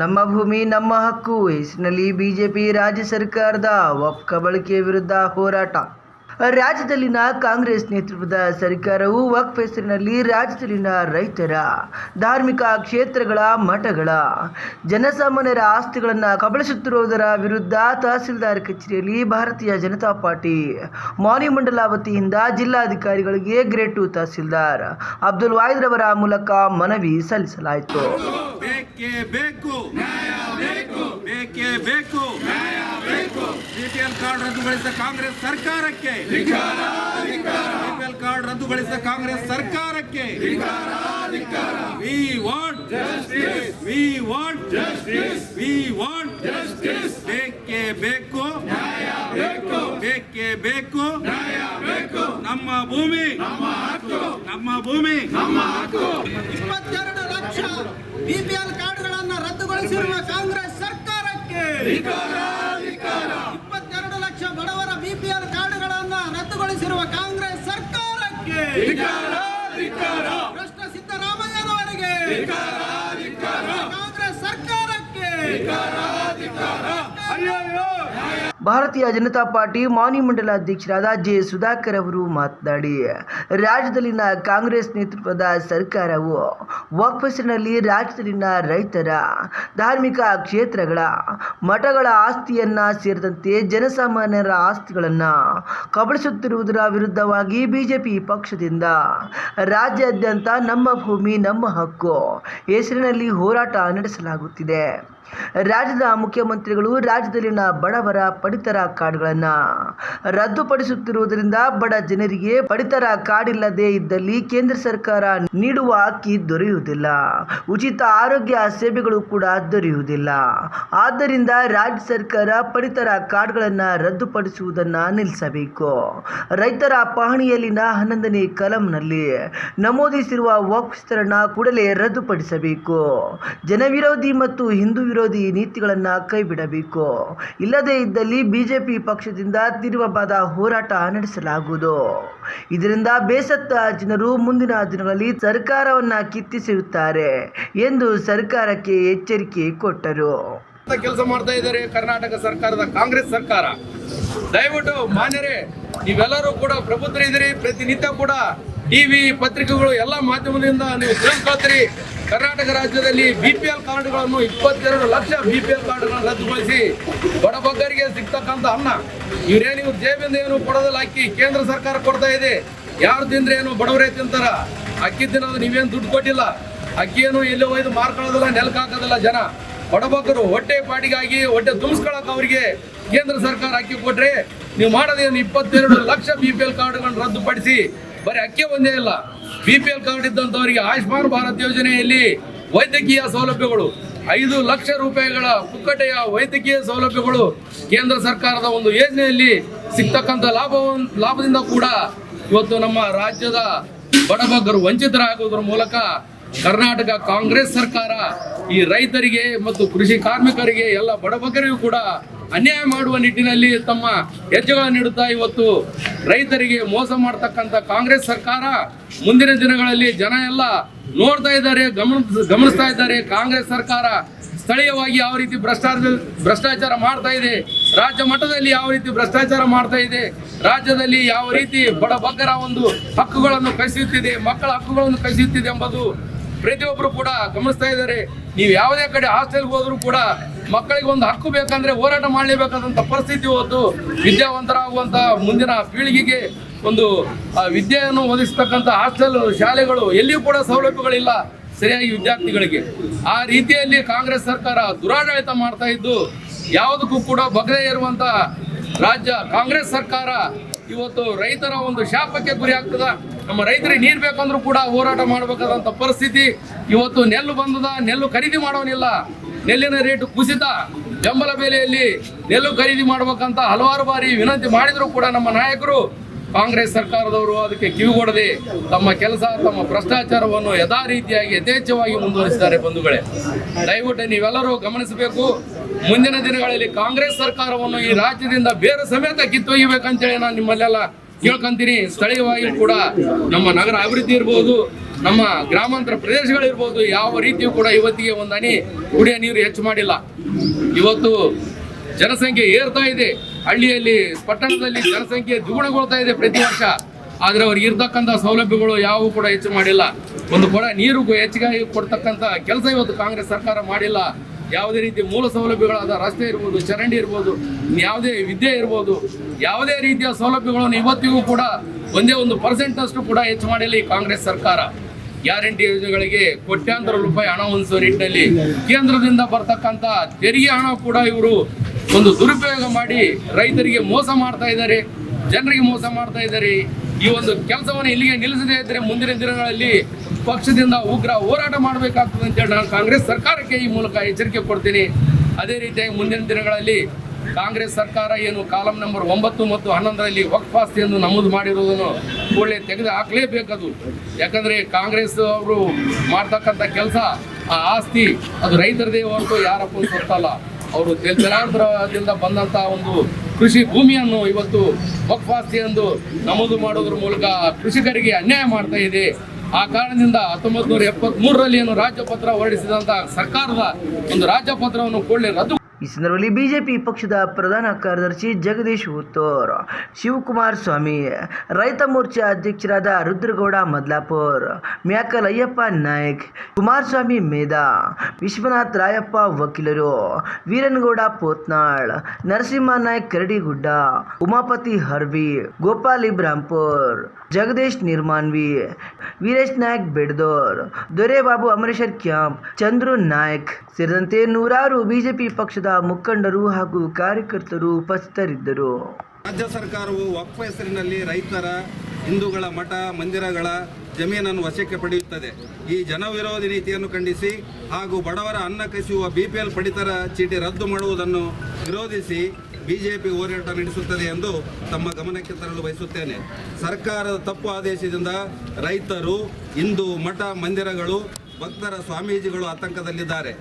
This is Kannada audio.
ನಮ್ಮ ಭೂಮಿ, ನಮ್ಮ ಹಕ್ಕು ಹೆಸರಿನಲ್ಲಿ ಬಿಜೆಪಿ ರಾಜ್ಯ ಸರ್ಕಾರದ ವಕ್ಫ್ ಕಬಳಿಕೆ ವಿರುದ್ಧ ಹೋರಾಟ. ರಾಜ್ಯದಲ್ಲಿನ ಕಾಂಗ್ರೆಸ್ ನೇತೃತ್ವದ ಸರ್ಕಾರವು ವಕ್ಫ್ ಹೆಸರಿನಲ್ಲಿ ರಾಜ್ಯದಲ್ಲಿನ ರೈತರ, ಧಾರ್ಮಿಕ ಕ್ಷೇತ್ರಗಳ ಮಠಗಳ, ಜನಸಾಮಾನ್ಯರ ಆಸ್ತಿಗಳನ್ನು ಕಬಳಿಸುತ್ತಿರುವುದರ ವಿರುದ್ಧ ತಹಸೀಲ್ದಾರ್ ಕಚೇರಿಯಲ್ಲಿ ಭಾರತೀಯ ಜನತಾ ಪಾರ್ಟಿ ಮಾನಿ ಮಂಡಲ ವತಿಯಿಂದ ಜಿಲ್ಲಾಧಿಕಾರಿಗಳಿಗೆ ಗ್ರೇಟ್ ತಹಸೀಲ್ದಾರ್ ಅಬ್ದುಲ್ ವಾಹಿದ್ರವರ ಮೂಲಕ ಮನವಿ ಸಲ್ಲಿಸಲಾಯಿತು. ಬೇಕೇ ಬೇಕು ಬೇಕೇ ಬೇಕು ಬಿಪಿಎಲ್ ಕಾರ್ಡ್ ರದ್ದುಗೊಳಿಸಿದ ಕಾಂಗ್ರೆಸ್ ಸರ್ಕಾರಕ್ಕೆ ಬಿಪಿಎಲ್ ಕಾರ್ಡ್ ರದ್ದುಗೊಳಿಸಿದ ಕಾಂಗ್ರೆಸ್ ಸರ್ಕಾರಕ್ಕೆ we want we want we want ಬೇಕೇ ಬೇಕು ಬೇಕೇ ಬೇಕು ನಮ್ಮ ಭೂಮಿ। ನಮ್ಮ ಭೂಮಿ। ಇಪ್ಪತ್ತೆರಡು ಲಕ್ಷ ಬಿಪಿಎಲ್ ಕಾರ್ಡ್ಗಳನ್ನು ರದ್ದುಗೊಳಿಸಿರುವ ಕಾಂಗ್ರೆಸ್ ಸರ್ಕಾರಕ್ಕೆ ಇಪ್ಪತ್ತೆರಡು ಲಕ್ಷ ಬಡವರ ಬಿಪಿಎಲ್ ಕಾರ್ಡ್ಗಳನ್ನು ರದ್ದುಗೊಳಿಸಿರುವ ಕಾಂಗ್ರೆಸ್ ಸರ್ಕಾರಕ್ಕೆ ಪ್ರಶ್ನ ಸಿದ್ದರಾಮಯ್ಯನವರಿಗೆ ಕಾಂಗ್ರೆಸ್ ಸರ್ಕಾರಕ್ಕೆ ಭಾರತೀಯ ಜನತಾ ಪಾರ್ಟಿ ಮಾನಿ ಮಂಡಲ ಅಧ್ಯಕ್ಷರಾದ ಜೆ ಸುಧಾಕರ್ ಅವರು ಮಾತನಾಡಿ, ರಾಜ್ಯದಲ್ಲಿನ ಕಾಂಗ್ರೆಸ್ ನೇತೃತ್ವದ ಸರ್ಕಾರವು ವಾಪಸ್ಸಿನಲ್ಲಿ ರಾಜ್ಯದಲ್ಲಿನ ರೈತರ ಧಾರ್ಮಿಕ ಕ್ಷೇತ್ರಗಳ ಮಠಗಳ ಆಸ್ತಿಯನ್ನ ಸೇರಿದಂತೆ ಜನಸಾಮಾನ್ಯರ ಆಸ್ತಿಗಳನ್ನು ಕಬಳಿಸುತ್ತಿರುವುದರ ವಿರುದ್ಧವಾಗಿ ಬಿಜೆಪಿ ಪಕ್ಷದಿಂದ ರಾಜ್ಯಾದ್ಯಂತ ನಮ್ಮ ಭೂಮಿ, ನಮ್ಮ ಹಕ್ಕು, ಹೆಸರಿನಲ್ಲಿ ಹೋರಾಟ ನಡೆಸಲಾಗುತ್ತಿದೆ. ರಾಜ್ಯದ ಮುಖ್ಯಮಂತ್ರಿಗಳು ರಾಜ್ಯದಲ್ಲಿನ ಬಡವರ ಪಡಿತರ ಕಾರ್ಡ್ಗಳನ್ನು ರದ್ದುಪಡಿಸುತ್ತಿರುವುದರಿಂದ ಬಡ ಜನರಿಗೆ ಪಡಿತರ ಕಾರ್ಡ್ ಇಲ್ಲದೆ ಇದ್ದಲ್ಲಿ ಕೇಂದ್ರ ಸರ್ಕಾರ ನೀಡುವ ಅಕ್ಕಿ ದೊರೆಯುವುದಿಲ್ಲ. ಉಚಿತ ಆರೋಗ್ಯ ಸೇವೆಗಳು ಕೂಡ ದೊರೆಯುವುದಿಲ್ಲ. ಆದ್ದರಿಂದ ರಾಜ್ಯ ಸರ್ಕಾರ ಪಡಿತರ ಕಾರ್ಡ್ಗಳನ್ನು ರದ್ದುಪಡಿಸುವುದನ್ನು ನಿಲ್ಲಿಸಬೇಕು. ರೈತರ ಪಹಣಿಯಲ್ಲಿನ ಹನ್ನೊಂದನೇ ಕಲಂನಲ್ಲಿ ನಮೂದಿಸಿರುವ ವಿಸ್ತರಣ ಕೂಡಲೇ ರದ್ದುಪಡಿಸಬೇಕು. ಜನವಿರೋಧಿ ಮತ್ತು ಹಿಂದೂ ನೀತಿಗಳನ್ನು ಕೈಬಿಡಬೇಕು. ಇಲ್ಲದೇ ಇದ್ದಲ್ಲಿ ಬಿಜೆಪಿ ಪಕ್ಷದಿಂದ ತೀವ್ರವಾದ ಹೋರಾಟ ನಡೆಸಲಾಗುವುದು. ಇದರಿಂದ ಬೇಸತ್ತ ಜನರು ಮುಂದಿನ ದಿನಗಳಲ್ಲಿ ಸರ್ಕಾರವನ್ನು ಕಿತ್ತಿಸಿರುತ್ತಾರೆ ಎಂದು ಸರ್ಕಾರಕ್ಕೆ ಎಚ್ಚರಿಕೆ ಕೊಟ್ಟರು. ಕೆಲಸ ಮಾಡ್ತಾ ಇದ್ದಾರೆ ಕರ್ನಾಟಕ ಸರ್ಕಾರದ ಕಾಂಗ್ರೆಸ್ ಸರ್ಕಾರ. ದಯವಿಟ್ಟು ಮಾನ್ಯರೇ, ನೀವೆಲ್ಲರೂ ಕೂಡ ಪ್ರಬುದ್ಧರಿದ್ದೀರಿ, ಪ್ರತಿನಿತ್ಯ ಕೂಡ ಟಿವಿ ಪತ್ರಿಕೆಗಳು ಎಲ್ಲ ಮಾಧ್ಯಮದಿಂದ ನೀವು ತಿಳಿಸ್ಕೊಳ್ತೀರಿ ಕರ್ನಾಟಕ ರಾಜ್ಯದಲ್ಲಿ ಬಿ ಪಿ ಎಲ್ ಕಾರ್ಡ್ಗಳನ್ನು ಇಪ್ಪತ್ತೆರಡು ಲಕ್ಷ ಬಿ ಪಿ ಎಲ್ ಕಾರ್ಡ್ಗಳನ್ನು ರದ್ದುಗೊಳಿಸಿ ಬಡಬಗ್ಗರಿಗೆ ಸಿಗ್ತಕ್ಕಂಥ ಅನ್ನ. ಇವರೇನು ಇವ್ರ ಜೇಬಿಂದ ಏನು ಕೊಡೋದಲ್ಲ, ಅಕ್ಕಿ ಕೇಂದ್ರ ಸರ್ಕಾರ ಕೊಡ್ತಾ ಇದೆ. ಯಾರು ತಿಂದ್ರೆ ಏನು ಬಡವರೇ ತಿಂತಾರ? ಅಕ್ಕಿ ತಿನ್ನೋದು ನೀವೇನು ದುಡ್ಡು ಕೊಟ್ಟಿಲ್ಲ. ಅಕ್ಕಿಯನ್ನು ಎಲ್ಲಿ ಒಯ್ದು ಮಾರ್ಕೊಳ್ಳೋದಿಲ್ಲ ನೆಲಕ್ಕೆ ಹಾಕೋದಿಲ್ಲ ಜನ. ಬಡಬಗ್ಗರು ಹೊಟ್ಟೆ ಪಾಡಿಗಾಗಿ ಹೊಟ್ಟೆ ತುಂಬಿಸ್ಕೊಳಕ್ ಅವರಿಗೆ ಕೇಂದ್ರ ಸರ್ಕಾರ ಅಕ್ಕಿ ಕೊಟ್ರೆ ನೀವು ಮಾಡೋದೇನು ಇಪ್ಪತ್ತೆರಡು ಲಕ್ಷ ಬಿ ಪಿ ಎಲ್ ಕಾರ್ಡ್ಗಳನ್ನು ರದ್ದುಪಡಿಸಿ ಬರೀ ಅಕ್ಕಿ ಒಂದೇ ಇಲ್ಲ ಬಿ ಪಿ ಎಲ್ ಕಾರ್ಡ್ ಇದ್ದಂಥವರಿಗೆ ಆಯುಷ್ಮಾನ್ ಭಾರತ್ ಯೋಜನೆಯಲ್ಲಿ ವೈದ್ಯಕೀಯ ಸೌಲಭ್ಯಗಳು, ಐದು ಲಕ್ಷ ರೂಪಾಯಿಗಳ ಪುಕ್ಕಟೆಯ ವೈದ್ಯಕೀಯ ಸೌಲಭ್ಯಗಳು ಕೇಂದ್ರ ಸರ್ಕಾರದ ಒಂದು ಯೋಜನೆಯಲ್ಲಿ ಸಿಗ್ತಕ್ಕಂಥ ಲಾಭ ಲಾಭದಿಂದ ಕೂಡ ಇವತ್ತು ನಮ್ಮ ರಾಜ್ಯದ ಬಡಬಗ್ಗರು ವಂಚಿತರಾಗುವುದರ ಮೂಲಕ ಕರ್ನಾಟಕ ಕಾಂಗ್ರೆಸ್ ಸರ್ಕಾರ ಈ ರೈತರಿಗೆ ಮತ್ತು ಕೃಷಿ ಕಾರ್ಮಿಕರಿಗೆ, ಎಲ್ಲ ಬಡಬಗ್ಗರಿಗೂ ಕೂಡ ಅನ್ಯಾಯ ಮಾಡುವ ನಿಟ್ಟಿನಲ್ಲಿ ತಮ್ಮ ಹೆಜ್ಜೆಗಳನ್ನು ನೀಡುತ್ತಾ ಇವತ್ತು ರೈತರಿಗೆ ಮೋಸ ಮಾಡ್ತಕ್ಕಂಥ ಕಾಂಗ್ರೆಸ್ ಸರ್ಕಾರ ಮುಂದಿನ ದಿನಗಳಲ್ಲಿ ಜನ ಎಲ್ಲ ನೋಡ್ತಾ ಇದ್ದಾರೆ, ಗಮನ ಗಮನಿಸ್ತಾ ಇದ್ದಾರೆ. ಕಾಂಗ್ರೆಸ್ ಸರ್ಕಾರ ಸ್ಥಳೀಯವಾಗಿ ಯಾವ ರೀತಿ ಭ್ರಷ್ಟಾಚಾರ ಭ್ರಷ್ಟಾಚಾರ ಮಾಡ್ತಾ ಇದೆ, ರಾಜ್ಯ ಮಟ್ಟದಲ್ಲಿ ಯಾವ ರೀತಿ ಭ್ರಷ್ಟಾಚಾರ ಮಾಡ್ತಾ ಇದೆ, ರಾಜ್ಯದಲ್ಲಿ ಯಾವ ರೀತಿ ಬಡ ಬಗ್ಗರ ಒಂದು ಹಕ್ಕುಗಳನ್ನು ಕಸಿಯುತ್ತಿದೆ, ಮಕ್ಕಳ ಹಕ್ಕುಗಳನ್ನು ಕಸಿಯುತ್ತಿದೆ ಎಂಬುದು ಪ್ರತಿಯೊಬ್ಬರು ಕೂಡ ಗಮನಿಸ್ತಾ ಇದ್ದಾರೆ. ನೀವು ಯಾವುದೇ ಕಡೆ ಹಾಸ್ಟೆಲ್ಗೆ ಹೋದರೂ ಕೂಡ ಮಕ್ಕಳಿಗೆ ಒಂದು ಹಕ್ಕು ಬೇಕಂದ್ರೆ ಹೋರಾಟ ಮಾಡಲೇಬೇಕಾದಂಥ ಪರಿಸ್ಥಿತಿ ಹೊತ್ತು ವಿದ್ಯಾವಂತರಾಗುವಂಥ ಮುಂದಿನ ಪೀಳಿಗೆಗೆ ಒಂದು ವಿದ್ಯೆಯನ್ನು ಒದಗಿಸ್ತಕ್ಕಂಥ ಹಾಸ್ಟೆಲ್ ಶಾಲೆಗಳು ಎಲ್ಲಿಯೂ ಕೂಡ ಸೌಲಭ್ಯಗಳಿಲ್ಲ ಸರಿಯಾಗಿ ವಿದ್ಯಾರ್ಥಿಗಳಿಗೆ. ಆ ರೀತಿಯಲ್ಲಿ ಕಾಂಗ್ರೆಸ್ ಸರ್ಕಾರ ದುರಾಡಳಿತ ಮಾಡ್ತಾ ಇದ್ದು, ಯಾವುದಕ್ಕೂ ಕೂಡ ಬಗದೇ ಇರುವಂಥ ರಾಜ್ಯ ಕಾಂಗ್ರೆಸ್ ಸರ್ಕಾರ ಇವತ್ತು ರೈತರ ಒಂದು ಶಾಪಕ್ಕೆ ಗುರಿ ಆಗ್ತದ. ನಮ್ಮ ರೈತರಿಗೆ ನೀರು ಬೇಕಂದ್ರೂ ಕೂಡ ಹೋರಾಟ ಮಾಡಬೇಕಾದಂತ ಪರಿಸ್ಥಿತಿ ಇವತ್ತು ನೆಲ್ಲು ಬಂದದ, ನೆಲ್ಲು ಖರೀದಿ ಮಾಡೋನಿಲ್ಲ. ನೆಲ್ಲಿನ ರೇಟು ಕುಸಿತ. ಬೆಂಬಲ ಬೆಲೆಯಲ್ಲಿ ನೆಲ್ಲು ಖರೀದಿ ಮಾಡ್ಬೇಕಂತ ಹಲವಾರು ಬಾರಿ ವಿನಂತಿ ಮಾಡಿದರೂ ಕೂಡ ನಮ್ಮ ನಾಯಕರು. ಕಾಂಗ್ರೆಸ್ ಸರ್ಕಾರದವರು ಅದಕ್ಕೆ ಕಿವಿಗೊಡದೆ ತಮ್ಮ ಕೆಲಸ, ತಮ್ಮ ಭ್ರಷ್ಟಾಚಾರವನ್ನು ಯಥಾ ರೀತಿಯಾಗಿ ಯಥೇಚ್ಛವಾಗಿ ಮುಂದುವರಿಸಿದ್ದಾರೆ ಬಂಧುಗಳೇ. ದಯವಿಟ್ಟು ನೀವೆಲ್ಲರೂ ಗಮನಿಸಬೇಕು, ಮುಂದಿನ ದಿನಗಳಲ್ಲಿ ಕಾಂಗ್ರೆಸ್ ಸರ್ಕಾರವನ್ನು ಈ ರಾಜ್ಯದಿಂದ ಬೇರೆ ಸಮೇತ ಕಿತ್ತೊಯ್ಯಬೇಕಂತೇಳಿ ನಾನು ನಿಮ್ಮಲ್ಲೆಲ್ಲ ಕೇಳ್ಕೊಂತೀನಿ. ಸ್ಥಳೀಯವಾಗಿ ಕೂಡ ನಮ್ಮ ನಗರ ಅಭಿವೃದ್ಧಿ ಇರ್ಬೋದು, ನಮ್ಮ ಗ್ರಾಮಾಂತರ ಪ್ರದೇಶಗಳಿರ್ಬೋದು, ಯಾವ ರೀತಿಯೂ ಕೂಡ ಇವತ್ತಿಗೆ ಒಂದು ಕುಡಿಯ ಕುಡಿಯೋ ನೀರು ಹೆಚ್ಚು ಮಾಡಿಲ್ಲ. ಇವತ್ತು ಜನಸಂಖ್ಯೆ ಏರ್ತಾ ಇದೆ. ಹಳ್ಳಿಯಲ್ಲಿ ಪಟ್ಟಣದಲ್ಲಿ ಜನಸಂಖ್ಯೆ ದ್ವಿಗುಣಗೊಳ್ತಾ ಇದೆ ಪ್ರತಿ ವರ್ಷ. ಆದ್ರೆ ಅವ್ರಿಗೆ ಇರ್ತಕ್ಕಂಥ ಸೌಲಭ್ಯಗಳು ಯಾವುವು ಕೂಡ ಹೆಚ್ಚು ಮಾಡಿಲ್ಲ. ಒಂದು ಕೊಡ ನೀರು ಹೆಚ್ಚಿಗೆ ಕೊಡ್ತಕ್ಕಂತ ಕೆಲಸ ಇವತ್ತು ಕಾಂಗ್ರೆಸ್ ಸರ್ಕಾರ ಮಾಡಿಲ್ಲ. ಯಾವುದೇ ರೀತಿ ಮೂಲ ಸೌಲಭ್ಯಗಳಾದ ರಸ್ತೆ ಇರ್ಬೋದು, ಚರಂಡಿ ಇರ್ಬೋದು, ಯಾವುದೇ ವಿದ್ಯೆ ಇರ್ಬೋದು, ಯಾವುದೇ ರೀತಿಯ ಸೌಲಭ್ಯಗಳನ್ನು ಇವತ್ತಿಗೂ ಕೂಡ ಒಂದೇ ಒಂದು ಪರ್ಸೆಂಟ್ ಅಷ್ಟು ಕೂಡ ಹೆಚ್ಚು ಮಾಡಿಲ್ಲ ಕಾಂಗ್ರೆಸ್ ಸರ್ಕಾರ. ಗ್ಯಾರಂಟಿ ಯೋಜನೆಗಳಿಗೆ ಕೋಟ್ಯಾಂತರ ರೂಪಾಯಿ ಹಣ ಹೊಂದಿಸುವ ನಿಟ್ಟಿನಲ್ಲಿ ಕೇಂದ್ರದಿಂದ ಬರ್ತಕ್ಕಂಥ ತೆರಿಗೆ ಹಣ ಕೂಡ ಇವರು ಒಂದು ದುರುಪಯೋಗ ಮಾಡಿ ರೈತರಿಗೆ ಮೋಸ ಮಾಡ್ತಾ ಇದ್ದಾರೆ, ಜನರಿಗೆ ಮೋಸ ಮಾಡ್ತಾ ಇದ್ದಾರೆ. ಈ ಒಂದು ಕೆಲಸವನ್ನು ಇಲ್ಲಿಗೆ ನಿಲ್ಲಿಸದೇ ಇದ್ದರೆ ಮುಂದಿನ ದಿನಗಳಲ್ಲಿ ಪಕ್ಷದಿಂದ ಉಗ್ರ ಹೋರಾಟ ಮಾಡಬೇಕಾಗ್ತದೆ ಅಂತೇಳಿ ನಾನು ಕಾಂಗ್ರೆಸ್ ಸರ್ಕಾರಕ್ಕೆ ಈ ಮೂಲಕ ಎಚ್ಚರಿಕೆ ಕೊಡ್ತೀನಿ. ಅದೇ ರೀತಿಯಾಗಿ ಮುಂದಿನ ದಿನಗಳಲ್ಲಿ ಕಾಂಗ್ರೆಸ್ ಸರ್ಕಾರ ಏನು ಕಾಲಂ ನಂಬರ್ ಒಂಬತ್ತು ಮತ್ತು ಹನ್ನೊಂದರಲ್ಲಿ ವಕ್ಫ್ ಎಂದು ನಮೂದು ಮಾಡಿರುವುದನ್ನು ಕೂಡಲೇ ತೆಗೆದು ಹಾಕಲೇಬೇಕದು ಯಾಕಂದರೆ ಕಾಂಗ್ರೆಸ್ ಅವರು ಮಾಡ್ತಕ್ಕಂಥ ಕೆಲಸ, ಆ ಆಸ್ತಿ ಅದು ರೈತರದೇ ಹೊರತು ಯಾರಪ್ಪ ಗೊತ್ತಲ್ಲ ಅವರು ಜಲಾಂತರದಿಂದ ಬಂದಂತಹ ಒಂದು ಕೃಷಿ ಭೂಮಿಯನ್ನು ಇವತ್ತು ವಕ್ಫಾಸ್ತಿ ಎಂದು ನಮೂದು ಮಾಡೋದ್ರ ಮೂಲಕ ಕೃಷಿಕರಿಗೆ ಅನ್ಯಾಯ ಮಾಡ್ತಾ ಇದೆ. ಆ ಕಾರಣದಿಂದ ಹತ್ತೊಂಬತ್ತು ನೂರ ಎಪ್ಪತ್ತ್ ಮೂರರಲ್ಲಿ ಏನು ರಾಜ್ಯಪತ್ರ ಹೊರಡಿಸಿದಂತ ಸರ್ಕಾರದ ಒಂದು ರಾಜ್ಯಪತ್ರವನ್ನು ಕೂಡಲೇ ರದ್ದು ಈ ಸಂದರ್ಭದಲ್ಲಿ ಬಿಜೆಪಿ ಪಕ್ಷದ ಪ್ರಧಾನ ಕಾರ್ಯದರ್ಶಿ ಜಗದೀಶ್ ಹುತ್ತೂರ್ ಶಿವಕುಮಾರ್ ಸ್ವಾಮಿ, ರೈತ ಮೋರ್ಚಾ ಅಧ್ಯಕ್ಷರಾದ ರುದ್ರಗೌಡ ಮದ್ಲಾಪುರ್ ಮ್ಯಾಕಲ್ ಅಯ್ಯಪ್ಪ ನಾಯಕ್, ಕುಮಾರಸ್ವಾಮಿ ಮೇಧಾ, ವಿಶ್ವನಾಥ್ ರಾಯಪ್ಪ ವಕೀಲರು, ವೀರನಗೌಡ ಪೋತ್ನಾಳ್, ನರಸಿಂಹ ನಾಯಕ್ ಕರಡಿಗುಡ್ಡ, ಉಮಾಪತಿ ಹರ್ವಿ, ಗೋಪಾಲ್ ಇಬ್ರಾಂಪುರ್ ಜಗದೀಶ್ ನಿರ್ಮಾನ್ವಿ, ವೀರೇಶ್ ನಾಯ್ಕ್ ದೊರೆ ದೊರೆಬಾಬು ಅಮರೇಶ್ವರ್ ಕ್ಯಾಂಪ್, ಚಂದ್ರು ನಾಯ್ಕ್ ಸೇರಿದಂತೆ ನೂರಾರು ಬಿಜೆಪಿ ಪಕ್ಷದ ಮುಖಂಡರು ಹಾಗೂ ಕಾರ್ಯಕರ್ತರು ಉಪಸ್ಥಿತರಿದ್ದರು. ರಾಜ್ಯ ಸರ್ಕಾರವು ಒಪ್ಪ ಹೆಸರಿನಲ್ಲಿ ರೈತರ ಹಿಂದೂಗಳ ಮಠ, ಮಂದಿರಗಳ ಜಮೀನನ್ನು ವಶಕ್ಕೆ ಪಡೆಯುತ್ತದೆ. ಈ ಜನವಿರೋಧಿ ನೀತಿಯನ್ನು ಖಂಡಿಸಿ ಹಾಗೂ ಬಡವರ ಅನ್ನ ಕಸಿಯುವ ಬಿಪಿಎಲ್ ಪಡಿತರ ಚೀಟಿ ರದ್ದು ಮಾಡುವುದನ್ನು ವಿರೋಧಿಸಿ ಬಿಜೆಪಿ ಹೋರಾಟ ನಡೆಸುತ್ತದೆ ಎಂದು ತಮ್ಮ ಗಮನಕ್ಕೆ ತರಲು ಬಯಸುತ್ತೇನೆ. ಸರ್ಕಾರದ ತಪ್ಪು ಆದೇಶದಿಂದ ರೈತರು ಹಿಂದೂ ಮಠ ಮಂದಿರಗಳು ಭಕ್ತರ ಸ್ವಾಮೀಜಿಗಳು ಆತಂಕದಲ್ಲಿದ್ದಾರೆ.